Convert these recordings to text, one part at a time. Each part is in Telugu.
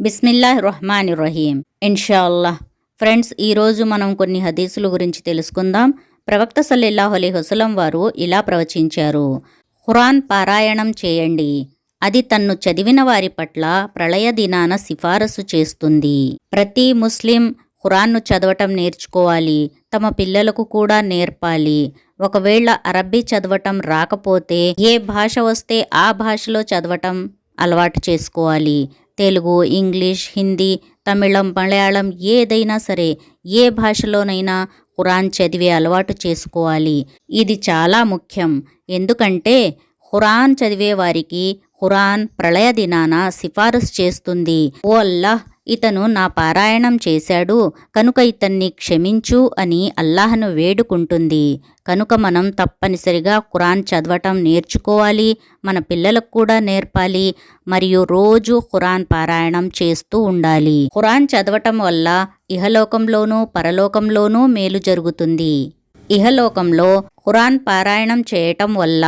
బిస్మిల్లా రహమాన్ రహీం ఇన్షాల్లా ఫ్రెండ్స్ ఈరోజు మనం కొన్ని హదీసుల గురించి తెలుసుకుందాం. ప్రవక్త సల్లెల్లాహు అలీ హుసలం వారు ఇలా ప్రవచించారు. ఖురాన్ పారాయణం చేయండి. అది తన్ను చదివిన వారి పట్ల ప్రళయ దినాన సిఫారసు చేస్తుంది. ప్రతి ముస్లిం ఖురాన్ను చదవటం నేర్చుకోవాలి. తమ పిల్లలకు కూడా నేర్పాలి. ఒకవేళ అరబ్బీ చదవటం రాకపోతే ఏ భాష వస్తే ఆ భాషలో చదవటం అలవాటు చేసుకోవాలి. తెలుగు ఇంగ్లీష్ హిందీ తమిళం మలయాళం ఏదైనా సరే ఏ భాషలోనైనా ఖురాన్ చదివే అలవాటు చేసుకోవాలి. ఇది చాలా ముఖ్యం. ఎందుకంటే ఖురాన్ చదివే వారికి ఖురాన్ ప్రళయ దినాన సిఫారసు చేస్తుంది. ఓ అల్లాహ్ ఇతను నా పారాయణం చేశాడు కనుక ఇతన్ని క్షమించు అని అల్లాహను వేడుకుంటుంది. కనుక మనం తప్పనిసరిగా ఖురాన్ చదవటం నేర్చుకోవాలి మన పిల్లలకు కూడా నేర్పాలి మరియు రోజు ఖురాన్ పారాయణం చేస్తూ ఉండాలి. ఖురాన్ చదవటం వల్ల ఇహలోకంలోనూ పరలోకంలోనూ మేలు జరుగుతుంది. ఇహలోకంలో ఖురాన్ పారాయణం చేయటం వల్ల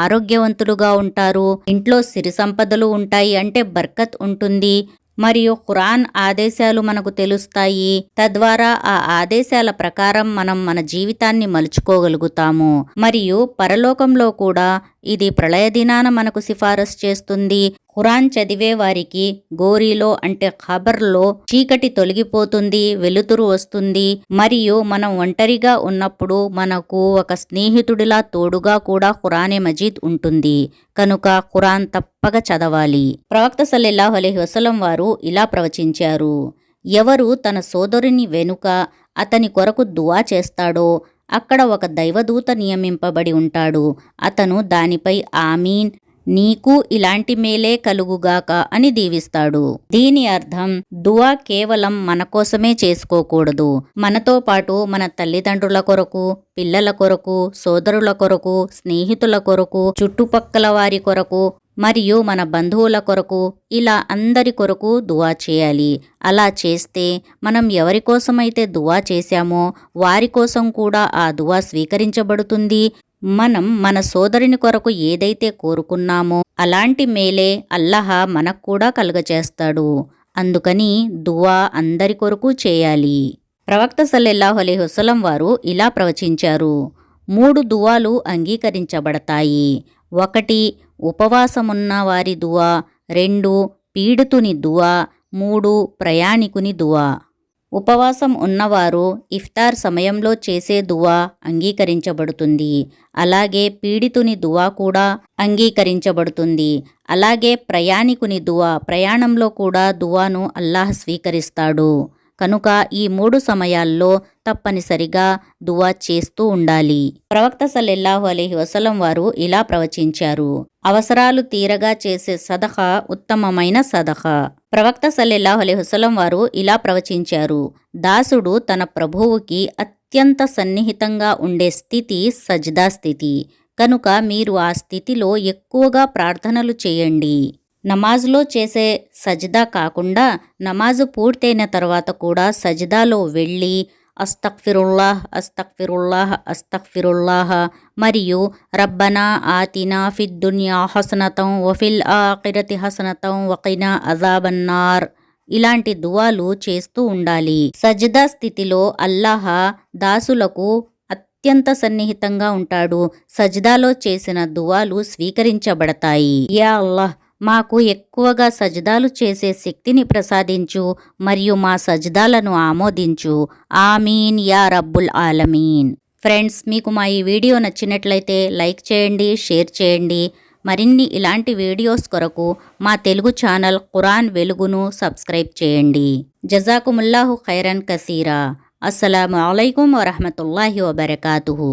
ఆరోగ్యవంతులుగా ఉంటారు ఇంట్లో సిరి సంపదలు ఉంటాయి అంటే బర్కత్ ఉంటుంది మరియు ఖురాన్ ఆదేశాలు మనకు తెలుస్తాయి. తద్వారా ఆ ఆదేశాల ప్రకారం మనం మన జీవితాన్ని మలుచుకోగలుగుతాము. మరియు పరలోకంలో కూడా ఇది ప్రళయ దినాన మనకు సిఫారసు చేస్తుంది. ఖురాన్ చదివే వారికి గోరీలో అంటే ఖబర్లో చీకటి తొలగిపోతుంది వెలుతురు వస్తుంది. మరియు మనం ఒంటరిగా ఉన్నప్పుడు మనకు ఒక స్నేహితుడిలా తోడుగా కూడా ఖురానే మజీద్ ఉంటుంది. కనుక ఖురాన్ తప్పక చదవాలి. ప్రవక్త సల్లెల్లాహు అలహి వసలం వారు ఇలా ప్రవచించారు. ఎవరు తన సోదరుని వెనుక అతని కొరకు దువా చేస్తాడో అక్కడ ఒక దైవదూత నియమింపబడి ఉంటాడు. అతను దానిపై ఆమీన్ నీకు ఇలాంటి మేలే కలుగుగాక అని దీవిస్తాడు. దీని అర్థం దువా కేవలం మన కోసమే చేసుకోకూడదు. మనతో పాటు మన తల్లిదండ్రుల కొరకు పిల్లల కొరకు సోదరుల కొరకు స్నేహితుల కొరకు చుట్టుపక్కల వారి కొరకు మరియు మన బంధువుల కొరకు ఇలా అందరి కొరకు దువా చేయాలి. అలా చేస్తే మనం ఎవరి కోసమైతే దువా చేశామో వారి కోసం కూడా ఆ దువా స్వీకరించబడుతుంది. మనం మన సోదరుని కొరకు ఏదైతే కోరుకున్నామో అలాంటి మేలే అల్లహ మనకు కూడా కలుగచేస్తాడు అందుకని దువా అందరి కొరకు చేయాలి. ప్రవక్త సల్లెల్లాహు అలీ హుసలం వారు ఇలా ప్రవచించారు. మూడు దువాలు అంగీకరించబడతాయి. ఒకటి ఉపవాసమున్న వారి దువా రెండు పీడితుని దువా మూడు ప్రయాణికుని దువా. ఉపవాసం ఉన్నవారు ఇఫ్తార్ సమయంలో చేసే దువా అంగీకరించబడుతుంది. అలాగే పీడితుని దువా కూడా అంగీకరించబడుతుంది. అలాగే ప్రయాణికుని దువా ప్రయాణంలో కూడా దువాను అల్లాహ్ స్వీకరిస్తాడు. కనుక ఈ మూడు సమయాల్లో తప్పనిసరిగా దువా చేస్తూ ఉండాలి. ప్రవక్త సల్లెల్లాహు అలీహి వసలం వారు ఇలా ప్రవచించారు. అవసరాలు తీరగా చేసే సదహ ఉత్తమమైన సదహ ప్రవక్త సల్లెల్లాహు అలీ వసలం వారు ఇలా ప్రవచించారు. దాసుడు తన ప్రభువుకి అత్యంత సన్నిహితంగా ఉండే స్థితి సజ్దా స్థితి. కనుక మీరు ఆ స్థితిలో ఎక్కువగా ప్రార్థనలు చేయండి. నమాజ్లో చేసే సజ్దా కాకుండా నమాజు పూర్తయిన తర్వాత కూడా సజ్దాలో వెళ్ళి అస్తక్ఫిరుల్లాహ్ అస్తక్ఫిరుల్లాహ్ అస్తక్ఫిరుల్లాహ్ మరియు రబ్బనా ఆతినా ఫిద్దున్యా హసనతం వఫిల్ ఆఖిరతి హసనతం వకినా అజాబన్నార్ ఇలాంటి దువాలు చేస్తూ ఉండాలి. సజ్దా స్థితిలో అల్లాహ దాసులకు అత్యంత సన్నిహితంగా ఉంటాడు. సజ్దాలో చేసిన దువాలు స్వీకరించబడతాయి. యా అల్లాహ్ మాకు ఎక్కువగా సజదాలు చేసే శక్తిని ప్రసాదించు మరియు మా సజదాలను ఆమోదించు. ఆమీన్ యా రబ్బుల్ ఆలమీన్. ఫ్రెండ్స్ మీకు మా ఈ వీడియో నచ్చినట్లయితే లైక్ చేయండి షేర్ చేయండి. మరిన్ని ఇలాంటి వీడియోస్ కొరకు మా తెలుగు ఛానల్ ఖురాన్ వెలుగును సబ్స్క్రైబ్ చేయండి. జజాకుముల్లాహు ఖైరన్ కసీరా. అస్సలం అయికం వరహమతుల్లాహి వబర్కాతుహు.